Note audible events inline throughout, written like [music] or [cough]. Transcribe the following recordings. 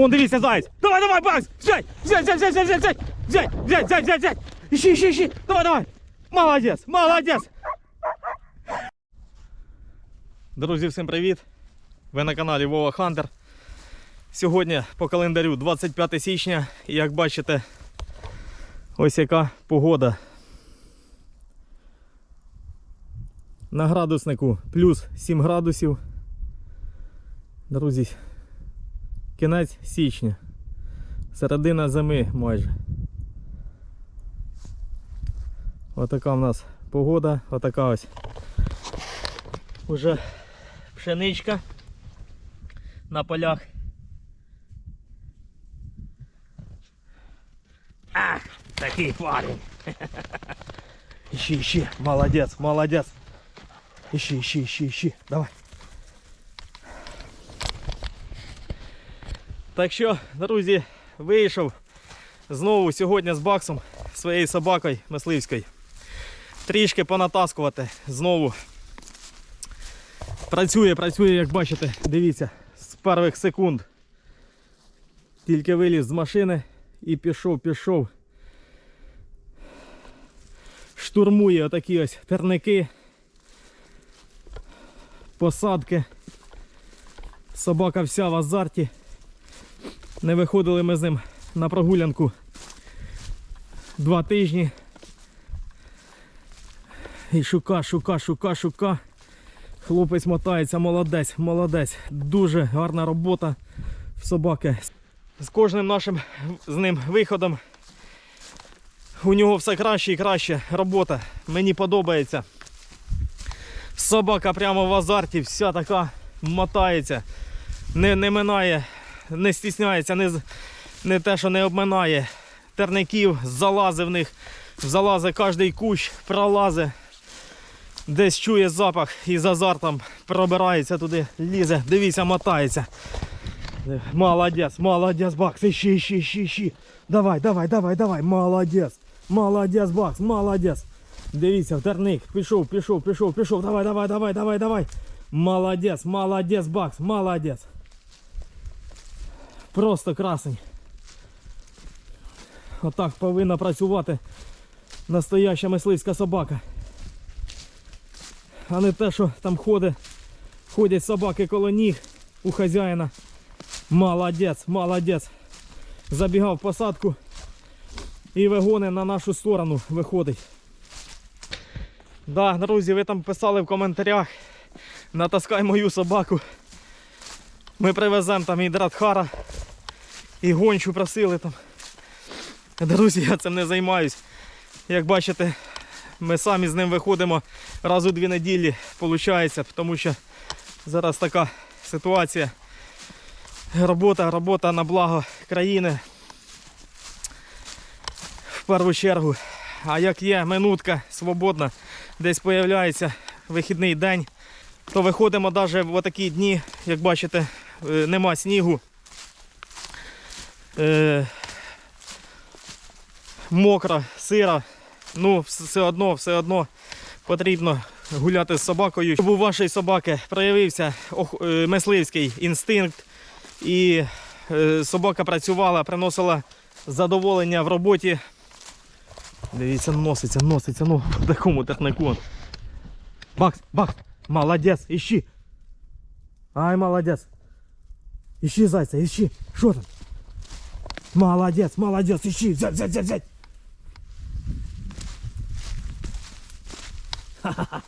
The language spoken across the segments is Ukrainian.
Вон, дивіться, заяць. Давай, давай, Бакс! Взять! Взять, взять, взять, взять, взять! Взять, взять, взять, взять, взять! Ищи, ищи, ищи! Давай, давай! Молодець, молодець! Друзі, всім привіт! Ви на каналі Вова Хантер. Сьогодні по календарю 25 січня, і як бачите, ось яка погода. На градуснику плюс 7 градусів. Друзі, кінець січня. Середина зими майже. Отака в нас погода, отака ось. Уже пшеничка на полях. Ах, такий парень. [laughs] Ищи, ищи, молодец, молодец. Ищи, ищи, ищи, ищи. Давай. Так що, друзі, вийшов знову сьогодні з баксом своєю собакою мисливською. Трішки понатаскувати знову. Працює, працює, як бачите, дивіться, з перших секунд. Тільки виліз з машини і пішов, пішов. Штурмує отакі ось терники, посадки. Собака вся в азарті. Не виходили ми з ним на прогулянку два тижні. І шука, шука, шука, шука. Хлопець мотається, молодець, молодець. Дуже гарна робота в собаки. З кожним нашим з ним виходом у нього все краще і краще робота. Мені подобається. Собака прямо в азарті, вся така мотається, не, не минає, не стісняється, не, не те, що не обминає. Терників залазить в них, залазить кожний кущ, пролазить. Десь чує запах і з азартом пробирається туди, лізе, дивіться, мотається. Молодець, молодець, Бакс, ищи, ищи, ищи, ищи. Давай, давай, давай, давай, молодець. Молодець, Бакс, молодець. Дивіться, терник, пішов, пішов, пішов, пішов. Давай, давай, давай, давай, давай. Молодець, молодець, Бакс, молодець. Просто красень. Отак повинна працювати настояща мисливська собака. А не те, що там ходить, ходять собаки коло ніг у хазяїна. Молодець, молодець. Забігав посадку і вигони на нашу сторону виходить. Да, друзі, ви там писали в коментарях. Натаскай мою собаку. Ми привеземо там і Дратхара, і гончу просили там. Друзі, я цим не займаюсь. Як бачите, ми самі з ним виходимо раз у дві неділі, виходить, тому що зараз така ситуація. Робота, робота на благо країни. В першу чергу. А як є минутка свободна, десь появляється вихідний день, то виходимо навіть в такі дні, як бачите, е, нема снігу. Е, мокро, сиро. Ну, все одно, все одно потрібно гуляти з собакою. Щоб у вашої собаки проявився е, мисливський інстинкт, і е, собака працювала, приносила задоволення в роботі. Дивіться, носиться, носиться, ну, по такому тернику. Бакс, бакс, молодець, іщи. Ай, молодець. Іщи, зайця, іщи. Що там? Молодець, молодець, іщи, взять, взять, взять, взять. [laughs]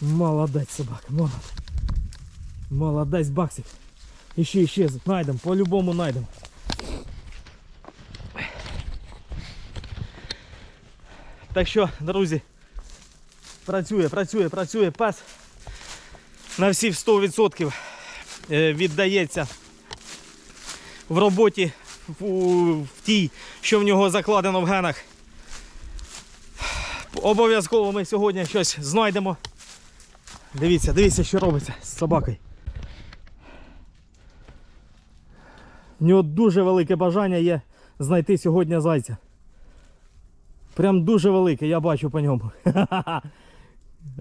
Молодець собака, молодець. Молодець, баксик. Іще, іще, знайдемо, по-любому знайдемо. Так що, друзі, працює, працює, працює пес. На всі 100% е, Віддається в роботі в, тій, що в нього закладено в генах. Обов'язково ми сьогодні щось знайдемо. Дивіться, дивіться, що робиться з собакою. В нього дуже велике бажання є знайти сьогодні зайця. Прям дуже велике, я бачу по ньому. [laughs]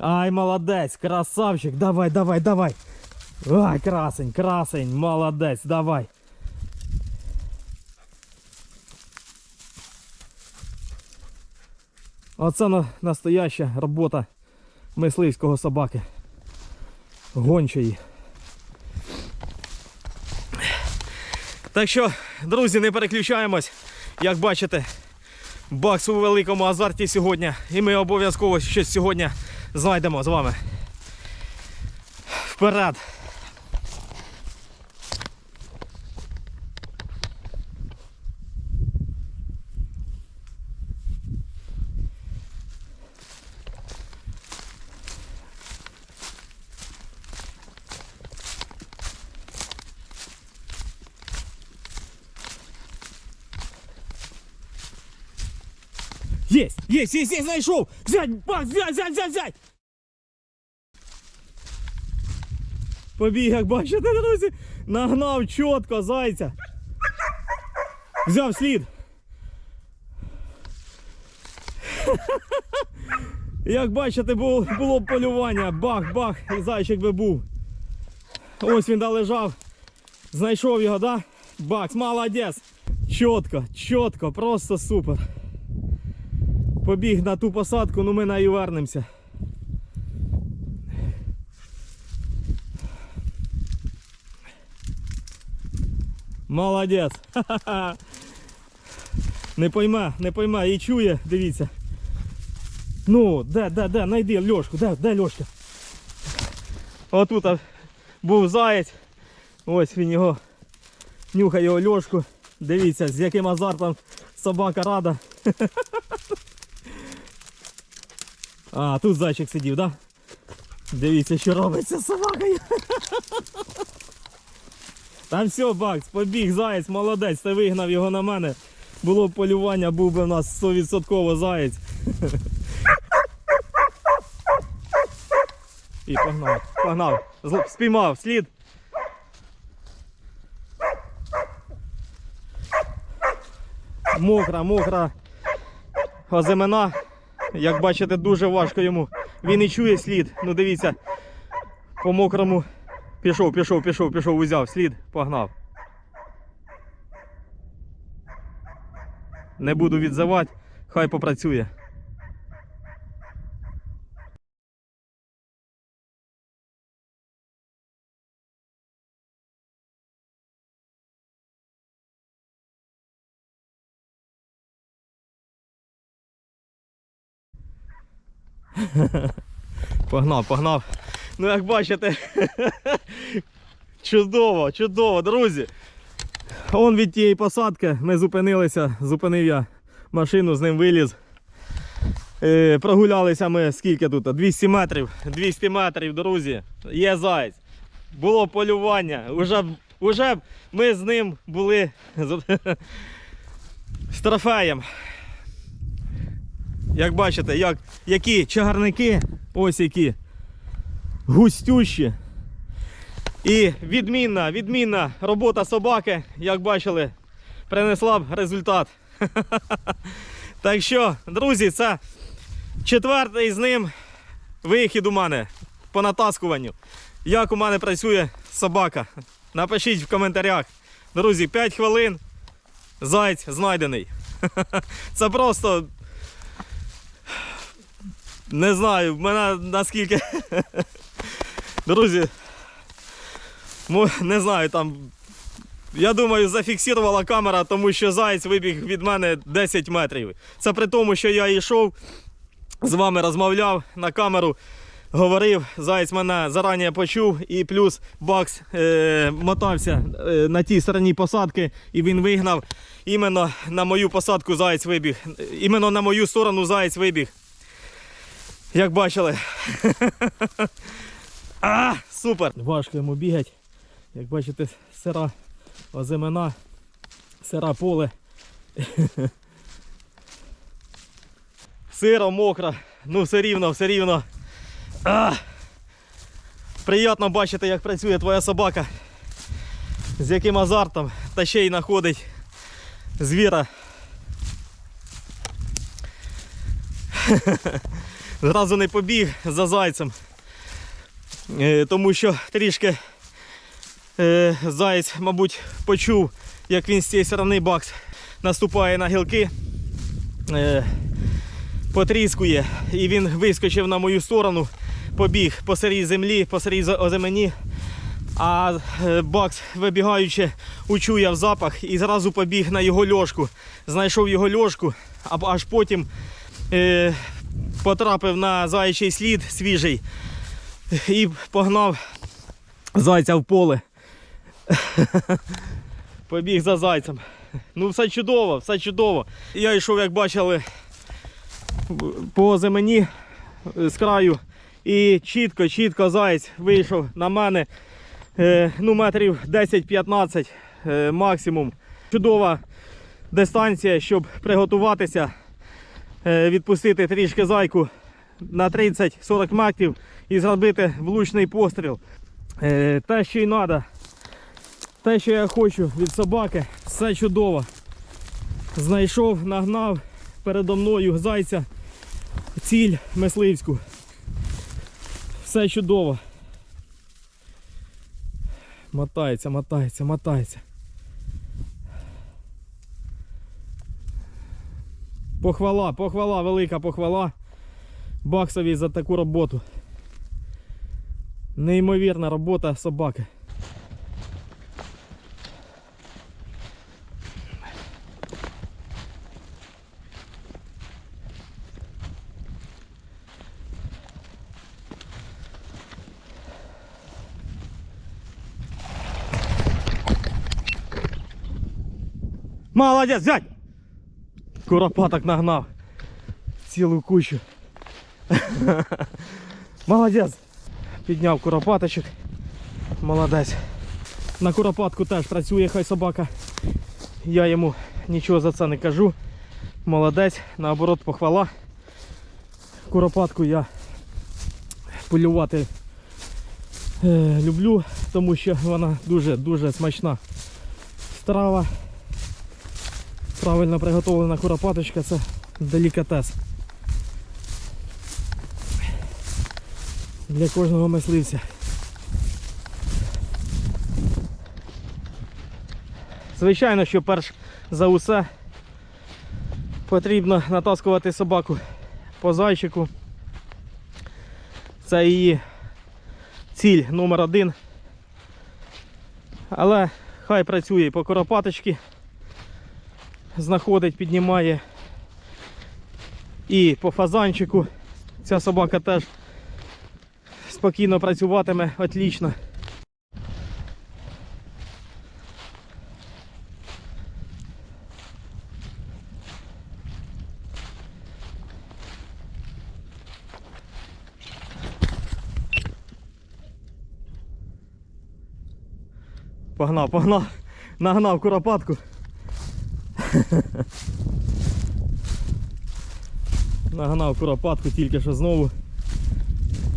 Ай, молодець, красавчик. Давай, давай, давай. Ай, красень, красень, молодець, давай. Оце настояща робота мисливського собаки. Гончої. Так що, друзі, не переключаємось. Як бачите, бакс у великому азарті сьогодні. І ми обов'язково щось сьогодні знайдемо з вами. Вперед! Єсть, єсть, єсть, єсть, знайшов! Взять, взять, взять, взять, взять! Побіг, як бачите, друзі, нагнав чітко зайця. Взяв слід. Як бачите, було, б полювання. Бах-бах, і зайчик би був. Ось він да лежав. Знайшов його, да? Бакс, молодець. Чітко, чітко, просто супер. Побіг на ту посадку, ну ми на і вернемося. Молодець. Ха-ха-ха. [laughs] Не пойме, не пойме, і чує, дивіться. Ну, де, де, де, найди Льошку, де, де Льошка? Отут був заєць. Ось він його нюхає його Льошку. Дивіться, з яким азартом собака рада. [laughs] А, тут зайчик сидів, так? Да? Дивіться, що робиться з собакою. Там все, Бакс, побіг, заєць, молодець, ти вигнав його на мене. Було б полювання, був би в нас 100% заєць. І погнав, погнав. Спіймав, слід. Мокра, мокра озимина. Як бачите, дуже важко йому. Він і чує слід. Ну дивіться, по мокрому. Пішов, пішов, пішов, пішов, узяв слід, погнав. Не буду відзивати, хай попрацює. [laughs] Погнав, погнав. Ну, як бачите, [laughs] чудово, чудово, друзі. Он від тієї посадки ми зупинилися, зупинив я машину, з ним виліз. Е, прогулялися ми скільки тут? 200 метрів. 200 метрів, друзі. Є заяць. Було полювання. Уже, уже ми з ним були з [laughs] трофеєм. Як бачите, як, які чагарники, ось які густющі. І відмінна, відмінна робота собаки, як бачили, принесла б результат. [laughs] Так що, друзі, це четвертий з ним вихід у мене по натаскуванню. Як у мене працює собака? Напишіть в коментарях. Друзі, 5 хвилин. Зайць знайдений. [laughs] Це просто. Не знаю, в мене наскільки. Друзі, не знаю, там. Я думаю, зафіксувала камера, тому що заєць вибіг від мене 10 метрів. Це при тому, що я йшов, з вами розмовляв на камеру, говорив, заєць мене зарані почув, і плюс бакс е, мотався е, на тій стороні посадки, і він вигнав. Іменно на мою посадку заєць вибіг. Іменно на мою сторону заєць вибіг. Як бачили. [laughs] а, супер! Важко йому бігати. Як бачите, сира озимина, сира поле. [laughs] Сиро, мокро, ну все рівно, все рівно. А! Приємно бачити, як працює твоя собака. З яким азартом та ще й знаходить звіра. [laughs] Зразу не побіг за зайцем. Е, Тому що трішки Е, Заєць, мабуть, почув, як він з цієї сторони бакс наступає на гілки, е, потріскує, і він вискочив на мою сторону, побіг по сирій землі, по сирій оземені. А Бакс, вибігаючи, учуяв запах і зразу побіг на його льошку. Знайшов його льошку, а аж потім потрапив на заячий слід свіжий і погнав зайця в поле. [laughs] Побіг за зайцем. Ну, все чудово, все чудово. Я йшов, як бачили, по земені е, з краю. І чітко, чітко заєць вийшов на мене. Е, ну, метрів 10-15 е, максимум. Чудова дистанція, щоб приготуватися, відпустити трішки зайку на 30-40 метрів і зробити влучний постріл. Е, те, що й треба, те, що я хочу від собаки, все чудово. Знайшов, нагнав передо мною зайця, ціль мисливську. Все чудово. Мотається, мотається, мотається. Похвала, похвала, велика похвала Баксові за таку роботу. Неймовірна робота собаки. Молодець, взять! Куропаток нагнав. Цілу кучу. Молодець. Підняв куропаточок. Молодець. На куропатку теж працює хай собака. Я йому нічого за це не кажу. Молодець, наоборот, похвала. Куропатку я полювати е, люблю, тому що вона дуже-дуже смачна страва. Правильно приготовлена куропаточка це делікатес. Для кожного мисливця. Звичайно, що перш за усе потрібно натаскувати собаку по зайчику. Це її ціль номер один. Але хай працює по коропаточці знаходить, піднімає. І по фазанчику ця собака теж спокійно працюватиме отлично. Погнав, погнав, нагнав куропатку. [laughs] Нагнав куропатку тільки що знову.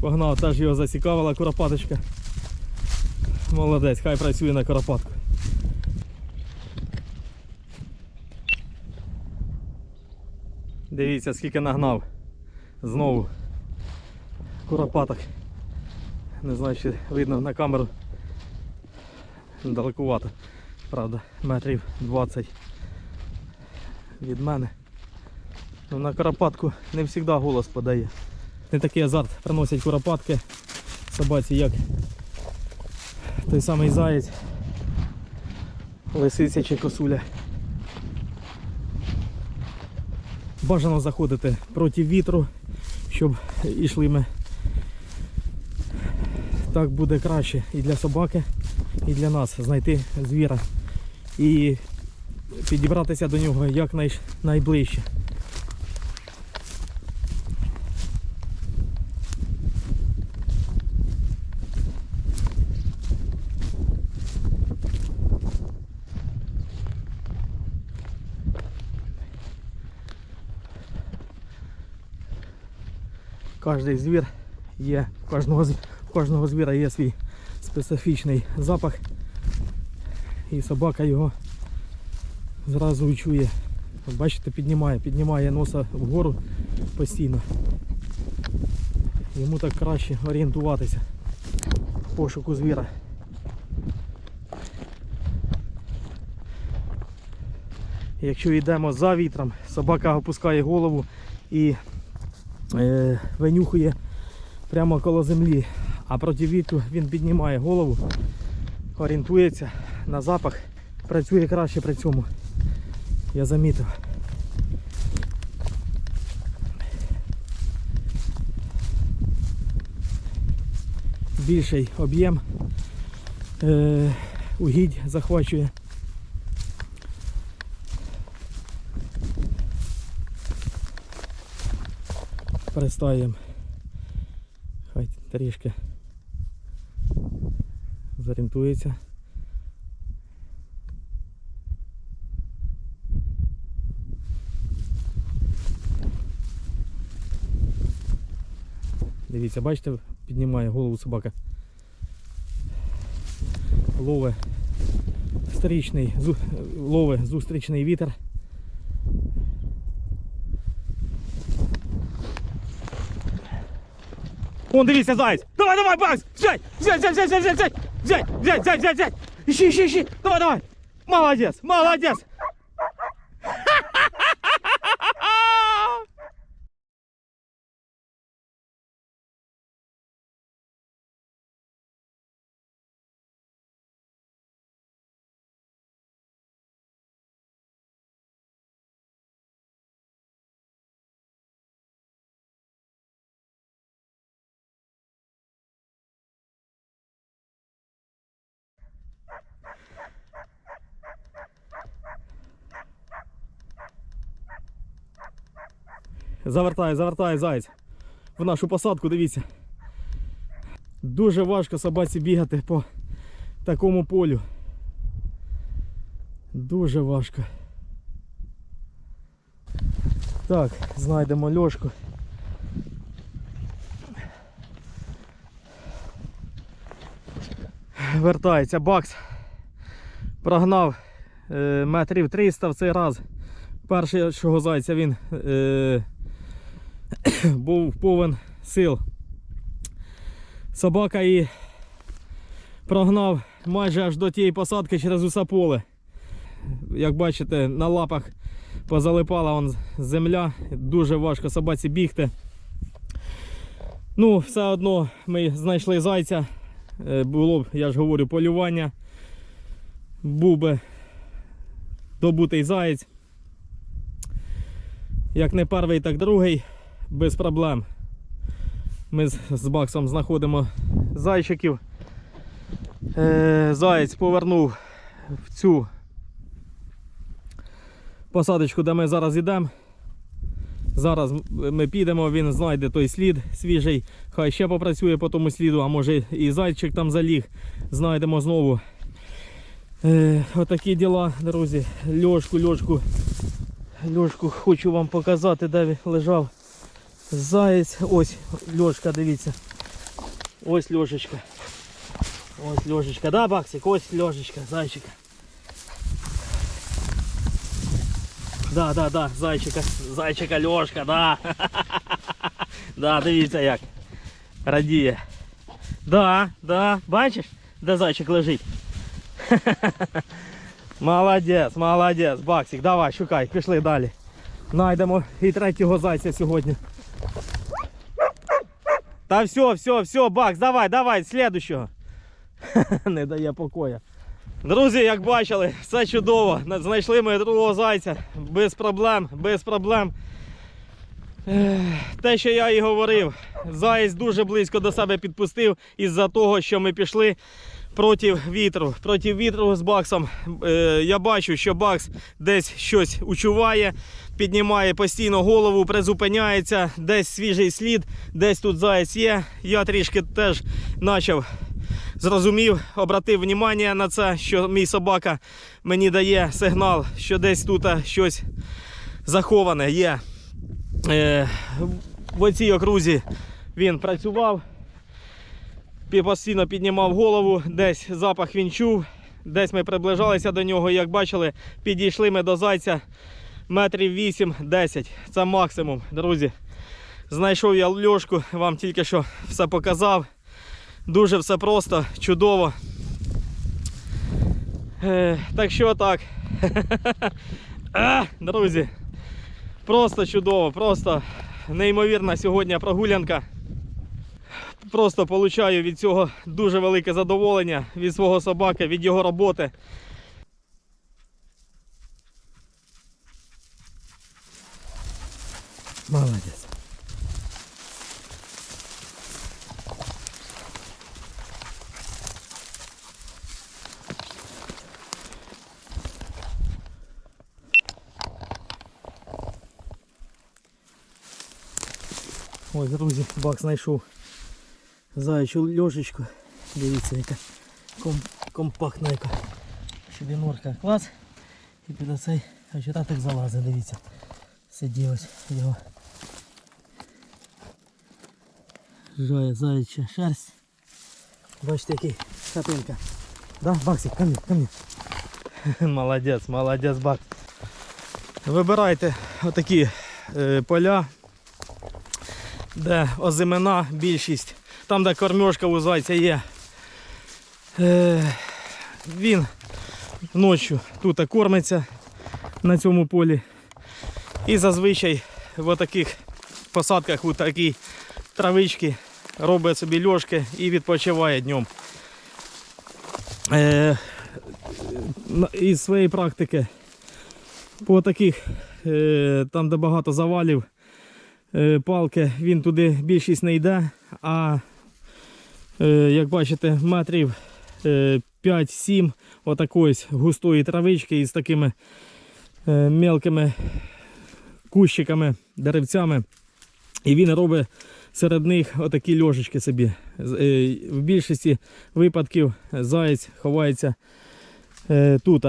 Погнав, теж його зацікавила куропаточка. Молодець, хай працює на куропатку. Дивіться, скільки нагнав. Знову куропаток. Не знаю, чи видно на камеру. Далекувато. Правда, метрів 20 від мене. Ну, на куропатку не завжди голос подає. Не такий азарт приносять куропатки собаці, як той самий заєць, лисиця чи косуля. Бажано заходити проти вітру, щоб йшли ми. Так буде краще і для собаки, і для нас знайти звіра і підібратися до нього як най- найближче. Кожний звір є, в кожного, в кожного звіра є свій специфічний запах. І собака його зразу відчує. Бачите, піднімає, піднімає носа вгору постійно. Йому так краще орієнтуватися в пошуку звіра. Якщо йдемо за вітром, собака опускає голову і е, винюхує прямо коло землі, а проти вітру він піднімає голову, орієнтується на запах, працює краще при цьому. Я замітив. Більший об'єм е, угідь захвачує. Перестаємо. Хай трішки зорієнтується. Дивіться, бачите, піднімає голову собака. Лове стрічний, зу- лове зустрічний вітер. Вон, дивіться, заяць! Давай, давай, Бакс! Взять! Взять, взять, взять, взять, взять! Взять, взять, взять, взять, взять! Ищи, ищи, ищи! Давай, давай! Молодец, молодец! Завертає, завертає заяць. В нашу посадку, дивіться. Дуже важко собаці бігати по такому полю. Дуже важко. Так, знайдемо льошку. Вертається бакс. Прогнав е, метрів 300 в цей раз. Першого зайця він е, був повен сил. Собака і прогнав майже аж до тієї посадки через усе поле. Як бачите, на лапах позалипала он земля, дуже важко собаці бігти. Ну, все одно ми знайшли зайця. Е, Було б, я ж говорю, полювання. Був би добутий заєць. Як не перший, так другий, без проблем. Ми з, Баксом знаходимо зайчиків. Е, заєць повернув в цю посадочку, де ми зараз йдемо. Зараз ми підемо, він знайде той слід свіжий, хай ще попрацює по тому сліду, а може і зайчик там заліг. Знайдемо знову. Е, отакі діла, друзі. Льошку, льошку. Льошку хочу вам показати, де він лежав. Заєць. Ось льошка, дивіться. Ось льошечка. Ось льошечка, да, Баксик? Ось льошечка, зайчика. Да, да, да, зайчика, зайчика Льошка, да. [laughs] Да, дивіться як. Радіє. Да, да, бачиш, де зайчик лежить. [laughs] Молодець, молодець, Баксик, давай, шукай, пішли далі. Найдемо і третього зайця сьогодні. Та все, все, все, Бакс, давай, давай, слідущого. [laughs] Не дає покоя. Друзі, як бачили, все чудово. Знайшли ми другого зайця. Без проблем, без проблем. Те, що я і говорив, заєць дуже близько до себе підпустив із-за того, що ми пішли проти вітру. Проти вітру з баксом. Е, я бачу, що бакс десь щось учуває, піднімає постійно голову, призупиняється, десь свіжий слід, десь тут заєць є. Я трішки теж почав зрозумів, обратив увагу на це, що мій собака мені дає сигнал, що десь тут щось заховане є. Е, в оцій окрузі він працював, постійно піднімав голову, десь запах він чув, десь ми приближалися до нього, як бачили, підійшли ми до зайця метрів 8-10. Це максимум, друзі. Знайшов я льошку, вам тільки що все показав. Дуже все просто, чудово. Е, так що так. [laughs] А, друзі, просто чудово, просто неймовірна сьогодні прогулянка. Просто получаю від цього дуже велике задоволення від свого собаки, від його роботи. Молодець. Ой, друзі, бак знайшов заячу льошечку. Дивіться, яка ком- компактна яка. Собі норка. Клас. І під оцей так залазить, дивіться. Сиділось його. Жає заяча шерсть. Бачите, який хатинка. Да, Баксик, ко мне, ко мне. [laughs] Молодець, молодець, Бакс. Вибирайте отакі е, поля, де озимина більшість, там де кормежка у зайця є. Е, він ночі тут кормиться на цьому полі. І зазвичай в таких посадках у такій травички робить собі льошки і відпочиває днем. Е, із своєї практики по таких, е, там де багато завалів, палки, він туди більшість не йде, а як бачите, метрів е, 5-7 отакої густої травички із такими е, мелкими кущиками, деревцями. І він робить серед них отакі льожечки собі. Е, В більшості випадків заєць ховається е, тут.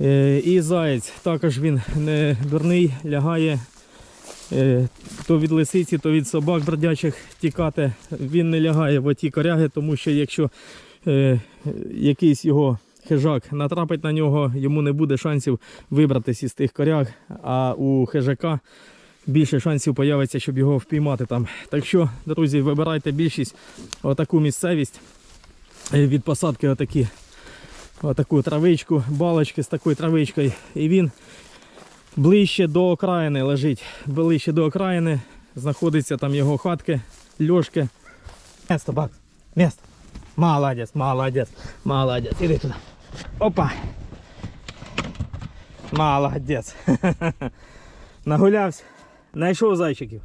Е, і заєць також він не дурний, лягає е, то від лисиці, то від собак бродячих тікати. Він не лягає в оті коряги, тому що якщо е, якийсь його хижак натрапить на нього, йому не буде шансів вибратися із тих коряг, а у хижака більше шансів появиться, щоб його впіймати там. Так що, друзі, вибирайте більшість отаку місцевість е, від посадки отакі, отаку травичку, балочки з такою травичкою. І він ближче до окраїни лежить. Ближче до окраїни знаходиться там його хатки, льошки. Место, бак, место. Молодець, молодець, молодець. Іди туди. Опа. Молодець. [laughs] Нагулявся. Знайшов зайчиків.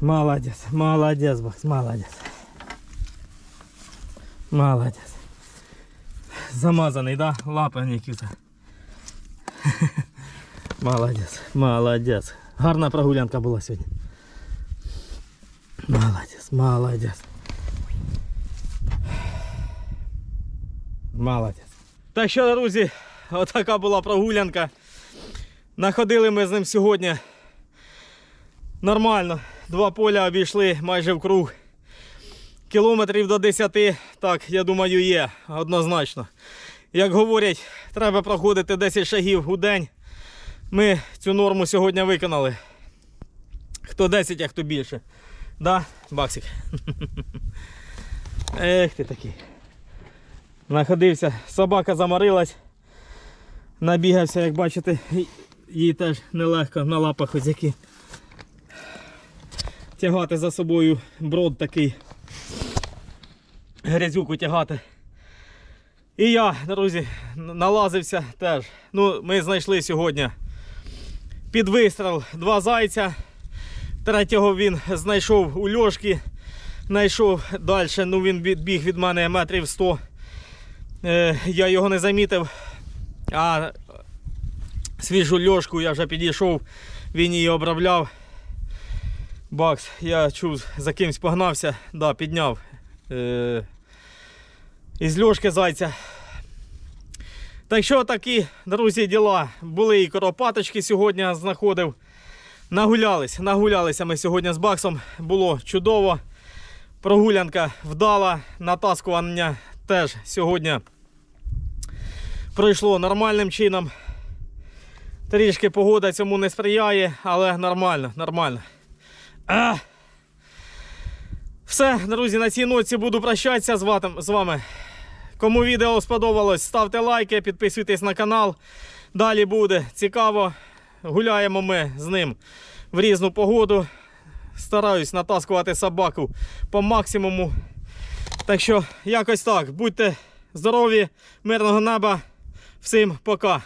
Молодець, молодець, Бакс, молодець. Молодець. Замазаний, да? Лапи Нікіта. [laughs] Молодець, молодець. Гарна прогулянка була сьогодні. Молодець, молодець. Молодець. Так що, друзі, отака була прогулянка. Находили ми з ним сьогодні нормально. Два поля обійшли майже в круг. Кілометрів до 10, так, я думаю, є однозначно. Як говорять, треба проходити 10 шагів у день. Ми цю норму сьогодні виконали. Хто 10, а хто більше. Да, Баксик? [laughs] Ех ти такий. Находився, собака заморилась. Набігався, як бачите, їй теж нелегко на лапах ось які. Тягати за собою брод такий. Грязюку тягати. І я, друзі, налазився теж. Ну, ми знайшли сьогодні під вистріл два зайця. Третього він знайшов у льошки. Знайшов далі, ну він бі- біг від мене метрів 100. Е, я його не замітив. А свіжу льошку я вже підійшов, він її обробляв. Бакс, я чув, за кимсь погнався, да, підняв е, із льошки зайця. Так що такі, друзі, діла. Були і коропаточки сьогодні знаходив. Нагулялись, нагулялися ми сьогодні з Баксом. Було чудово. Прогулянка вдала, натаскування теж сьогодні пройшло нормальним чином. Трішки погода цьому не сприяє, але нормально, нормально. А! Все, друзі, на цій ноці буду прощатися з вами. Кому відео сподобалось, ставте лайки, підписуйтесь на канал. далі буде. Цікаво. Гуляємо ми з ним в різну погоду. Стараюсь натаскувати собаку по максимуму. Так що, якось так. Будьте здорові, мирного неба. Всім пока.